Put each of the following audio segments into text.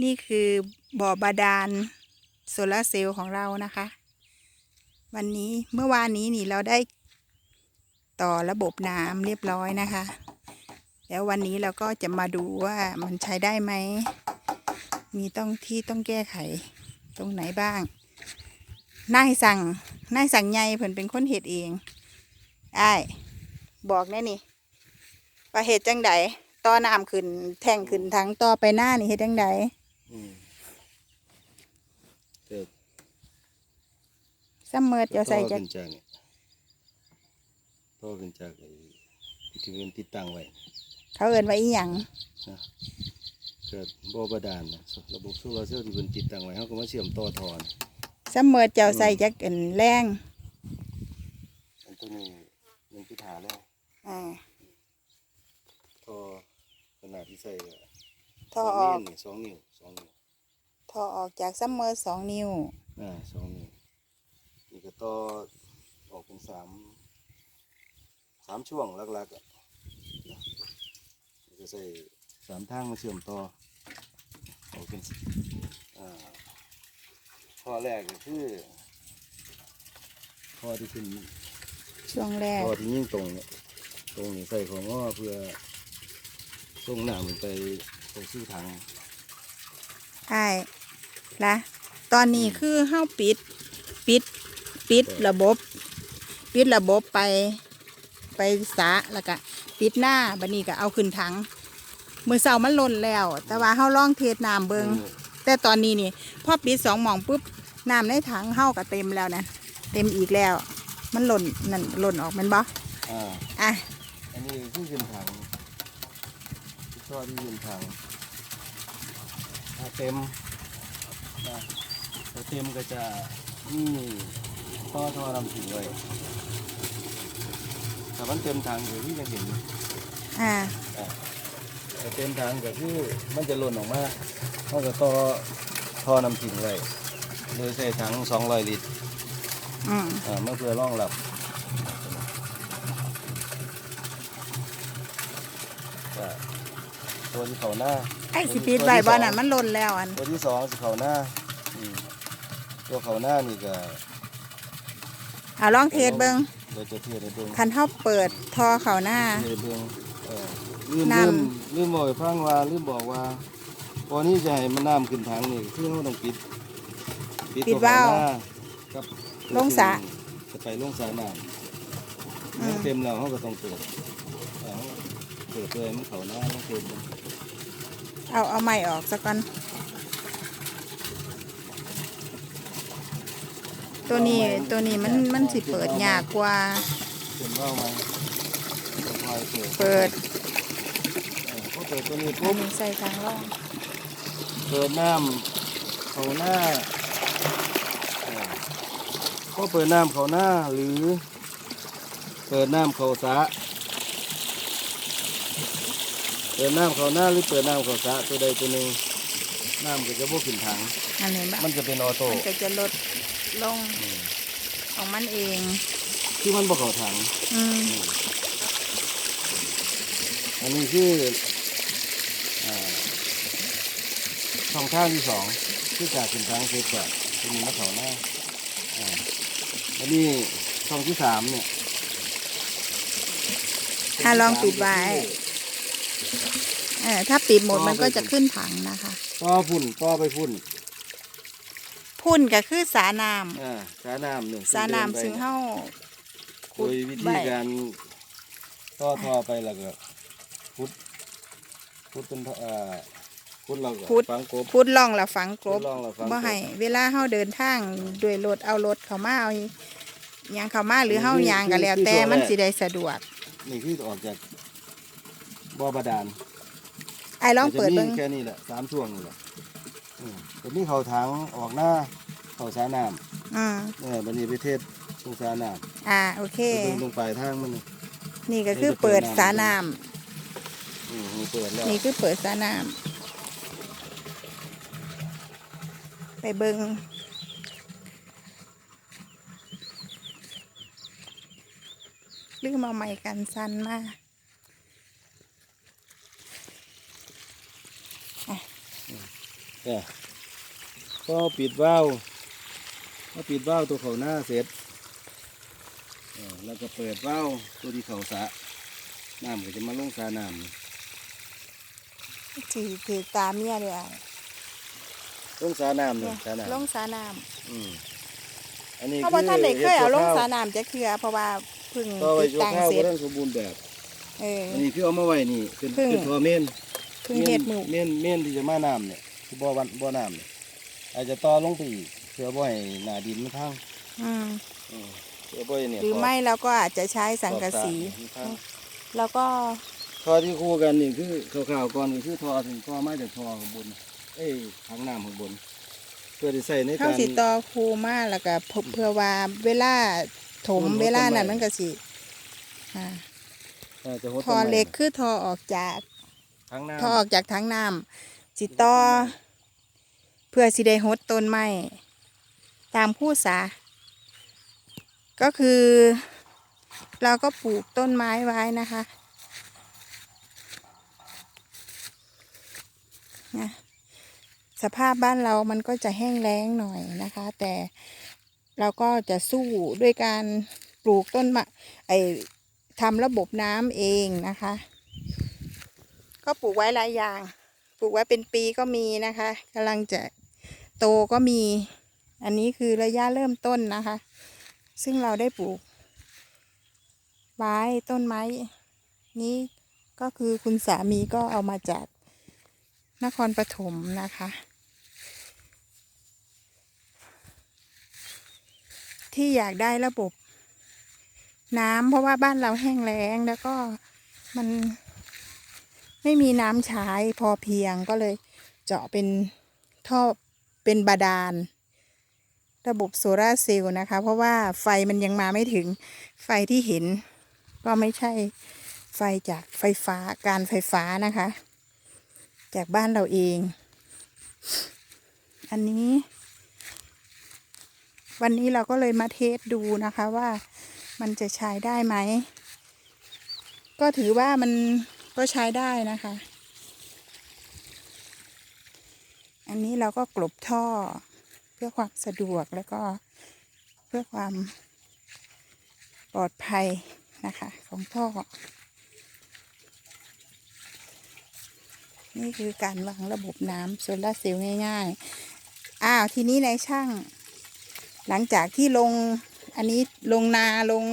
นี่คือบ่อบาดาลโซลาร์เซลล์ของเรานะคะ วันนี้เมื่อวานนี้นี่เราได้ต่อระบบน้ำเรียบร้อยนะคะ แล้ววันนี้เราก็จะมาดูว่ามันใช้ได้ไหม มีต้องที่ต้องแก้ไขตรงไหนบ้าง นายสั่ง นายสั่งใหญ่เพิ่นเป็นคนเฮ็ดเองไอ้บอกแน่นี่ว่าเฮ็ดจังใดต่อน้ำขึ้นแท่งขึ้นทั้งต่อไปหน้านี่เฮ็ดจังใด เกิดซ้ำเมิดจะใส่ต่จะอขึ้นจากเนี่ยต่อขึ้นจากไอ้ที่มันติดตั้งไว้ เขาเอิ้นว่าอีหยังนะเกิดบ่อบาดาลนะระบบโซลาร์เซลล์ที่มันติดตั้งไว้เขาก็มาเชื่อมต่อทอนซ้ำเมิดจะใส่จักอันแรงอันตัวนี้หนึ่งที่ถาแล้วอ่าท่อขนาดที่ใส่ก็ ท่อออก นี่สองนิ้วสองนิ้วท่อออกจากซ้ำเมิดสองนิ้ว อ่าสองนิ้วนี่ก็ต่อออกเป็นสามสามช่วงหลักๆอะนะนี่ก็ใส่สามทางมาเชื่อมต่อออกเป็นอ่าข้อแรกก็คือข้อที่ขึ้นช่วงแรกข้อที่ยิ่งตรงเนี่ยตรงนี้ใส่ของง้อเพื่อส่งน้ำมันไป ไปสู่ถังใช่ละตอนนี้คือเฮาปิด ปิด ปิดระบบ ปิดระบบไป ไปสาแล้วก็ปิดหน้าบัดนี้ก็เอาขึ้นถังมือเสามันล่นแล้ว แต่ว่าเฮาลองเทสน้ำเบิงแต่ตอนนี้นี่พอปิดสองหมองปุ๊บน้ำในถังเฮาก็เต็มแล้วนะเต็มอีกแล้ว มันหล่นนั่นหล่นออกแมันบ่อ่าอะอันนี้ที่ขึ้นถัง ท่อที่ขึ้นถังถ้าเต็มนะถ้าเต็มก็จะนี่ท่อท่อลำถึงเลยถ้ามันเต็มถังเดี๋ยวพี่จะเห็นอ่าอ่าถ้าเต็มถังก็คือมันจะหล่นออกมาเขาก็ต่อท่อนำถึงไว้โดยใส่ถัง200ลิตรอืมอ่าเมื่อเพื่อรองรับอ่าตัวที่ เขาหน้าไอ้สิปิดไว้บ่น่ะมันหล่นแล้วอันตัวที่สองสิเขาหน้าอืมตัวเขาหน้านี่ก็เอาลองเทสเบิงเดี๋ยวจะเทียบในเบื้องคันเฮาเปิดทอเขาหน้า เทียบในเบื้องเออลืมน้ำลืมลืมบอกให้ฟังว่าลืมบอกว่าพอนี้จะให้มันน้ำขึ้นทางนี่คือเราต้องปิดปิดตัวเขวาล์วหน้กับลงสระ จะไปลงสระน้ำอืมเต็มแล้วเขาก็ต้องเปิดเอาเปิดเลยมันเขาหน้ามันเต็ม เอาเอาไม้ออกสักก่อนตัวนี้ตัวนี้มันมันสิเปิดยากกว่าเต็มว่าวไหมคอยเปิดเปิดเออพอเปิดตัวนี้อัปุ๊นบนี้ใส่ทางร่องเปิดน้ำเขาหน้าเออพอเปิดน้ำเขาหน้าหรือ เปิดน้ำเขาสระ เปิดน้ำเขาหน้าหรือเปิดน้ำเขาสระตัวใดตัวหนึ่งน้ำก็จะบวขึ้นถัง อันนี้บมันจะเป็นออโต้มันก็จะลดลงของมันเองคือมันบ่เข้าถัง อืมอันนี้คืออ่าช่องทางที่สองคือจากขึ้นทางเสร็จก่อนจะมีมะเขาหน้าอ่าอันนี้ช่องที่สามเนี่ยถ้าลองปิดไว้ เออถ้าปิดหมดมันก็จะขึ้นถังนะคะ ต่อพุ่นต่อไปพุ่นพุ่นก็คือสาน้อ่าสาน้ำหนึ่งำสาน้ำซึ่งเฮาโดยวิธีการต่อท่อไปแล้วก็พุดพุดเป็นท่ออ่าพุดเราก็ฝังกบพุดล่องและฝังกลบพุดร่องแล้วฝังกบบ่ให้เวลาเฮาเดินทางด้วยรถเอารถเข้ามาเอาหยังเข้ามาหรือเฮายางก็แล้วแต่มันสิได้สะดวก นี่คือออกจากบ่อบาดาล ไอ้ลองเปิดแต่จะเบิ่มีงแค่นี้แหละสามช่วงนี่แหละอืมแต่นี่เขาถังออกหน้าเขาสาน้อืมำเออบันนี้ไปเทศตรงสาน้อ่าโอเคำไปเบิ่งตรงปลายทางมันนี่นี่ก็คือเปิดสาน้อืมนี่เปิดแล้วำนี่คือเปิดสาน้ำไปเบิ่งลืมเอาไม้กันสั้นมา เนี่ยก็ปิดว่าวก็ปิดว่าวตัวเขาหน้าเสร็จเออแล้วก็เปิดว่าวตัวที่เขาสระน้ำก็จะมาลงสระน้ำนี่ถือถือตาเมียเลยอะลงสระน้ำเนี่นี่ยสระน้ลงสาน้ำอืมอันนี้ำเพราะว่าท่านเด็กเคยเอาลงสาน้น้ำจะเคลือเพราะว่าเพึ่งต่อไปติดชั่วตั้งข้าวเสร็ก็จต้องสมบูรณ์แบบเอออันนี้คือเอามาไว้นี่เป็นเพิ่งเป็นตัวเมนเพึ่งเห็ดหมูเมนเมนที่จะมาน้ำเนี่ย คือบ่อวันบ่อน้ำเนี่ยอาจจะต่อลงไปอีกเพื่อบ่ให้หน้าดินมันพังอืมอืมเพื่อบ่ให้เนี่ยหรือไม่เราก็อาจจะใช้สังกะสี ขอบสระมันพัง แล้วก็ทอที่คู่กันนี่คือข่าวๆก่อนก็คือทอถึงทอมาจากทอข้างบน เอ้ยทางน้ำข้างบน เพื่อที่ใส่ในเข้าการสีตอคูมาแล้วก็เพื่อเพื่อว่าเวลาถมอืมเวลานั้นต้นไม้ มันก็สิอ่าอ่าจะหดทอต้นไม้เล็กคือทอออกจากทางน้ทอออกจากทางน้ำ สิต่อ เพื่อสิได้หดต้นไม้ตามคู่สา ก็คือ เราก็ปลูกต้นไม้ไว้นะคะนะสภาพบ้านเรามันก็จะแห้งแล้งหน่อยนะคะ แต่เราก็จะสู้ด้วยการปลูกต้นมะไอทำระบบน้ำเองนะคะ ก็ปลูกไว้หลายอย่าง ลูกไว้เป็นปีก็มีนะคะกำลังจะโตก็มี อันนี้คือระยะเริ่มต้นนะคะ ซึ่งเราได้ปลูกไม้ต้นไม้ นี้ก็คือคุณสามีก็เอามาจากนครปฐมนะคะ ที่อยากได้ระบบน้ำเพราะว่าบ้านเราแห้งแล้งแล้วก็มัน ไม่มีน้ำใช้พอเพียงก็เลยเจาะเป็นท่อเป็นบาดาล ระบบโซลาร์เซลล์นะคะ เพราะว่าไฟมันยังมาไม่ถึงไฟที่เห็น ก็ไม่ใช่ไฟจากไฟฟ้าการไฟฟ้านะคะ จากบ้านเราเอง อันนี้ วันนี้เราก็เลยมาเทสดูนะคะว่ามันจะใช้ได้ไหม ก็ถือว่ามัน ก็ใช้ได้นะคะ อันนี้เราก็กลบท่อเพื่อความสะดวกแล้วก็เพื่อความปลอดภัยนะคะของท่อ นี่คือการวางระบบน้ำโซลาเซลล์ง่ายๆ อ้าว ทีนี้ในายช่าง หลังจากที่ลงอันนี้ลงนาลง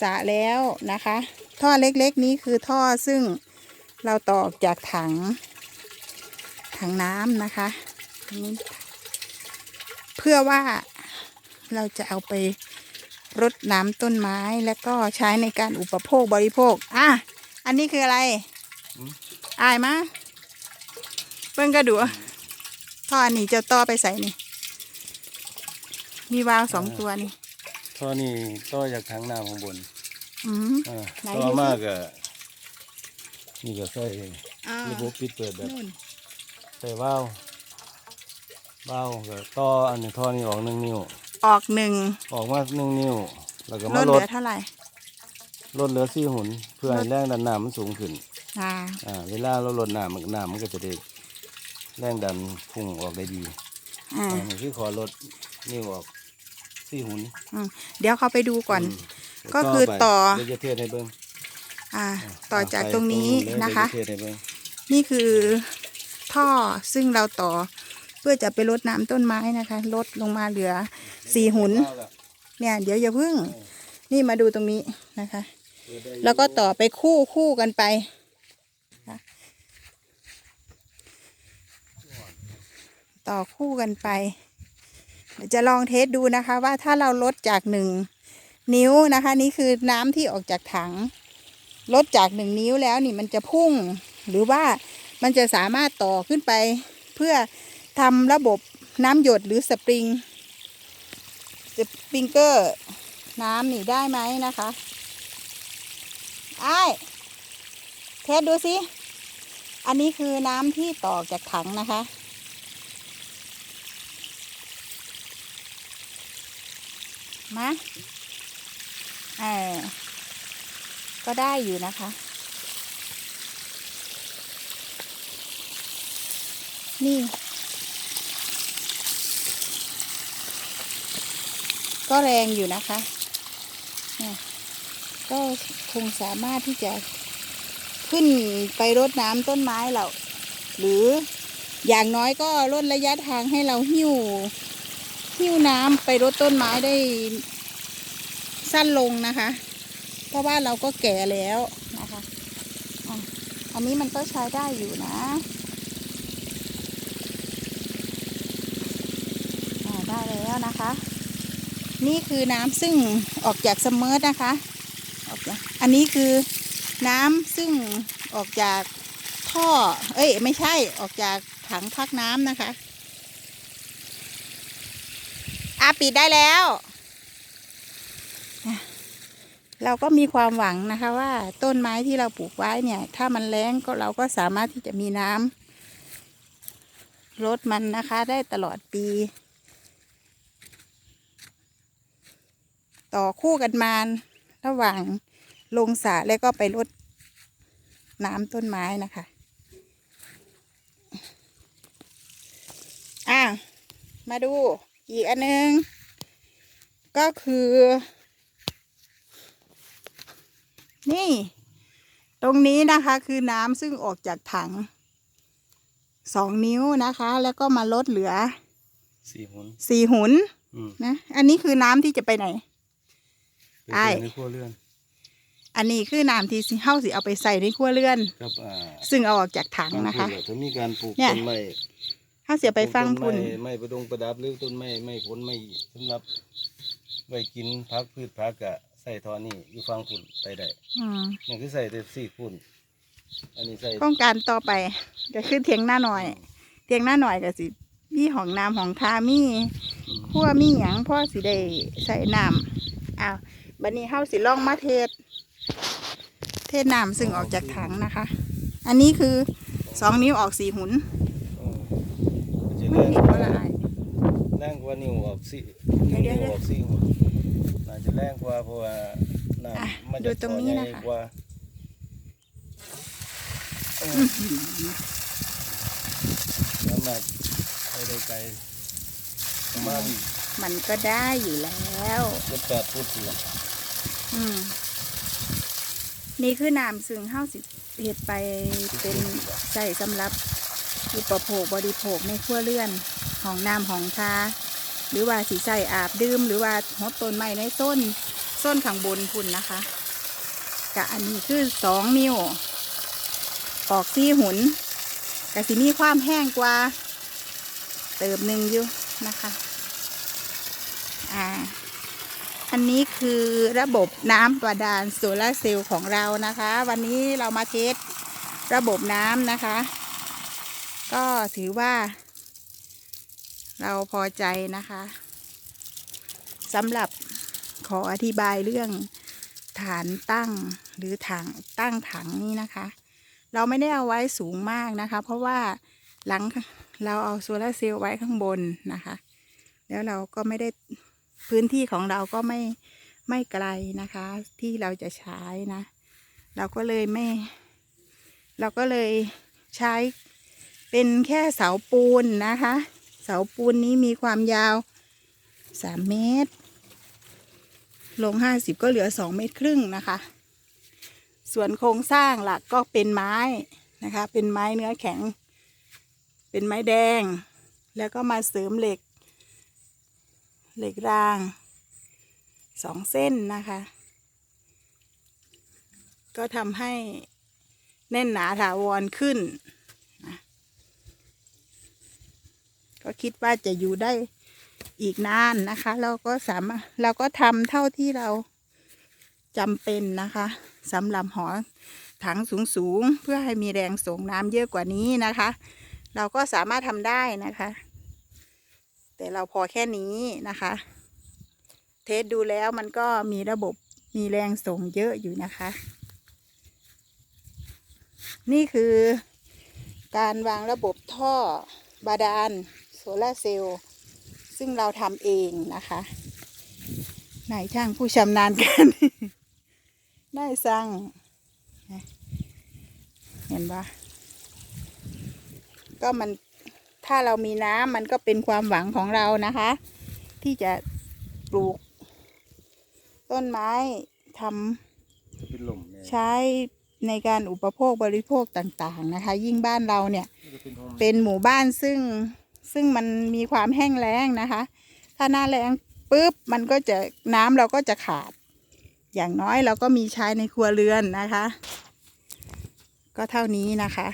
สระแล้วนะคะ ท่อเล็กๆนี้คือท่อซึ่งเราต่อออกจากถัง ถังน้ำนะคะอันนี้เพื่อว่าเราจะเอาไปรดน้ำต้นไม้แล้วก็ใช้ในการอุปโภคบริโภค อะ อันนี้คืออะไรอายมาเพิ่งกระดูท่ออันนี้จะต่อไปใส่นี่ มีวาล์วสองตัวนี่ ท่อนี่ต่อจากทางน้ำข้างบนอืม อ่าไหนต่อดูสิมากก็นี่ก็ใส่อ่าระบบปิดเปิดแบบนู่นใส่ว่าวว่าวก็ต่ออันนี้ท่อนี่ออกหนึ่งนิ้ว ออกหนึ่งออกมาหนึ่งนิ้ว แล้วก็ลมาดเหลลืดอเท่าไหร่ลดเหลือสี่หุ่นเพื่อให้แรงดันน้ำมันสูงขึ้น อ่าอ่าเวลาเราลดน้ำมันน้ำมันก็จะได้แรงดันพุ่งออกได้ดีอ่าอันนี้คือขอลดนิ้วออก สี่หุ่นอืมเดี๋ยวเขาไปดูก่อนมก็คือต่อ เดี๋ยวจะเทศให้เบิ้งอ่า ต่อจากตรงนี้ไปนะคะ เดี๋ยวจเทศให้เบิ้งนี่คือท่อซึ่งเราต่อเพื่อจะไปรดน้ำต้นไม้นะคะ ลดลงมาเหลือสี่หุนเนี่ย เดี๋ยวอย่าพึ่ง นี่มาดูตรงนี้นะคะแล้วก็ต่อไปคู่คู่กันไปนะต่อคู่กันไปเดี๋ยว จะลองเทสดูนะคะ ว่าถ้าเราลดจากหนึ่งนิ้วนะคะ นี่คือน้ำที่ออกจากถัง ลดจากหนึ่งนิ้วแล้วนี่มันจะพุ่ง หรือว่ามันจะสามารถต่อขึ้นไป เพื่อทำระบบน้ำหยดหรือสปริงสปริงเกอร์น้ำนี่ได้ไหมนะคะไอ้เทสดูสิ อันนี้คือน้ำที่ต่อจากถังนะคะ นะเออก็ได้อยู่นะคะ นี่ ก็แรงอยู่นะคะก็คงสามารถที่จะขึ้นไปรดน้ำต้นไม้เรา หรืออย่างน้อยก็ลดระยะทางให้เราหิ้ว หิ้วน้ำไปรดต้นไม้ได้สั้นลงนะคะ เพราะว่าเราก็แก่แล้วนะคะอันนี้มันก็ใช้ได้อยู่นะได้แล้วนะคะ นี่คือน้ำซึ่งออกจากสมเมิร์นะคะออกจากอันนี้คือน้ำซึ่งออกจากท่อ เอ้ย ไม่ใช่ออกจากถังพักน้ำนะคะอา ปิดได้แล้ว เราก็มีความหวังนะคะว่าต้นไม้ที่เราปลูกไว้เนี่ย ถ้ามันแล้งก็เราก็สามารถที่จะมีน้ำรดมันนะคะได้ตลอดปี ต่อคู่กันมาระหว่างลงสระแล้วก็ไปรดน้ำต้นไม้นะคะอะมาดู อีกอันนึง ก็คือ นี่ ตรงนี้นะคะคือน้ำซึ่งออกจากถังสองนิ้วนะคะ แล้วก็มาลดเหลือสี่หุนสี่หุนอืมนะอันนี้คือน้ำที่จะไปไหนเป็นอ้ายในครัวเรือน อันนี้คือน้ำที่สิเฮาสิเอาไปใส่ในครัวเรือนครับอ่าซึ่งเอาออกจากถังนะคะการปลูกถ้ามีการปลูกเนี่ยต้นไม้ เฮาเสียไปฟังปลูพุ่กนต้นไม้ไม้ประดงประดับหรือต้นไม้ไม้ผลไม้สำหรับไว้กินพักพืชพักกะใส่ทอนี่อยู่ฟังพุ่นไปได้อืมนี่คือใส่แต่สี่พุ่นอันนี้ใส่โครงการต่อไปก็คือเทียงหน้าหน่อยเทียงหน้าหน่อยก็สิมีห้องน้ำของทามีอืมขั้วมีหยังพ่อสิได้ใส่น้ำอ้าวบัดนี้เฮาสิลองมาเทศ เทศน้ำซึ่งออกจากถังนะคะ อันนี้คือสองนิ้วออกสี่หุนเออ มันจะไม่แรงเห็นว่าละอายแรงกว่านิ้วออกสี่เดี๋ยวนิ้วเดี๋ยวออกสี่หุ่นน่าจะแรงกว่าเพราะว่าน้อะำมันดูจะตรงนี้นะคะใหญ่กว่าเออสามารถไปได้ไกลประมาณมันก็ได้อยู่แล้วเจ็ดแปดฟุตเลยอืมนี่คือน้ำซึ่งเฮาสิเฮ็ดไปเป็นใส่สำหรับ อุปโภคบริโภคในครัวเรือนของน้ำของทาหรือว่าสีใส่อาบดื่ม หรือว่าหดต้นไม้ในต้นต้นข้างบนพุ่นนะคะกะอันนี้คือสองนิ้ว ออกซี่หุนกะสิมีความแห้งกว่า เติมหนึ่งอยู่นะคะอ่าอันนี้คือระบบน้ำบาดาลโซลาร์เซลล์ของเรานะคะ วันนี้เรามาเทสระบบน้ำนะคะ ก็ถือว่า เราพอใจนะคะสำหรับขออธิบายเรื่องฐานตั้งหรือถังตั้งถังนี้นะคะ เราไม่ได้เอาไว้สูงมากนะคะ เพราะว่าหลังเราเอาโซลาร์เซลล์ไว้ข้างบนนะคะ แล้วเราก็ไม่ได้พื้นที่ของเราก็ไม่ไม่ไกลนะคะ ที่เราจะใช้นะ เราก็เลยไม่ เราก็เลยใช้ เป็นแค่เสาปูนนะคะ เสาปูนนี้มีความยาวสามเมตร ลงห้าสิบก็เหลือสองเมตรครึ่งนะคะ ส่วนโครงสร้างหลักก็เป็นไม้นะคะ เป็นไม้เนื้อแข็ง เป็นไม้แดง แล้วก็มาเสริมเหล็ก เหล็กรางสองเส้นนะคะ ก็ทำให้แน่นหนาถาวรขึ้นนะ ก็คิดว่าจะอยู่ได้อีกนานนะคะ เราก็สามารถเราก็ทำเท่าที่เราจำเป็นนะคะสำหรับหอถังสูงๆ เพื่อให้มีแรงส่งน้ำเยอะกว่านี้นะคะ เราก็สามารถทำได้นะคะ แต่เราพอแค่นี้นะคะ เทสดูแล้วมันก็มีระบบมีแรงส่งเยอะอยู่นะคะ นี่คือการวางระบบท่อบาดาล ลาร์เซลล์ซึ่งเราทำเองนะคะนายช่างผู้ชำนาญการได้สั่งเห็นปะก็มันถ้าเรามีน้ำมันก็เป็นความหวังของเรานะคะ ที่จะปลูก ต้นไม้ทจะเป็นหล่มแน่ำใช้ในการอุปโภคบริโภคต่างๆนะคะ ยิ่งบ้านเราเนี่ยนี่จะเป็นทองเป็นหมู่บ้านซึ่ง ซึ่งมันมีความแห้งแล้งนะคะ ถ้าหน้าแล้งปุ๊บมันก็จะน้ำเราก็จะขาด อย่างน้อยเราก็มีใช้ในครัวเรือนนะคะ ก็เท่านี้นะคะ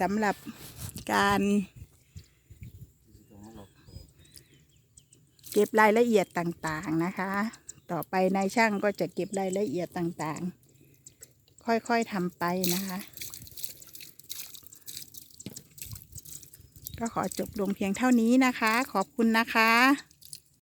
สำหรับการเก็บรายละเอียดต่างๆนะคะ ต่อไปนายช่างก็จะเก็บรายละเอียดต่างๆ ค่อยๆทำไปนะคะ ก็ขอจบลงเพียงเท่านี้นะคะ ขอบคุณนะคะ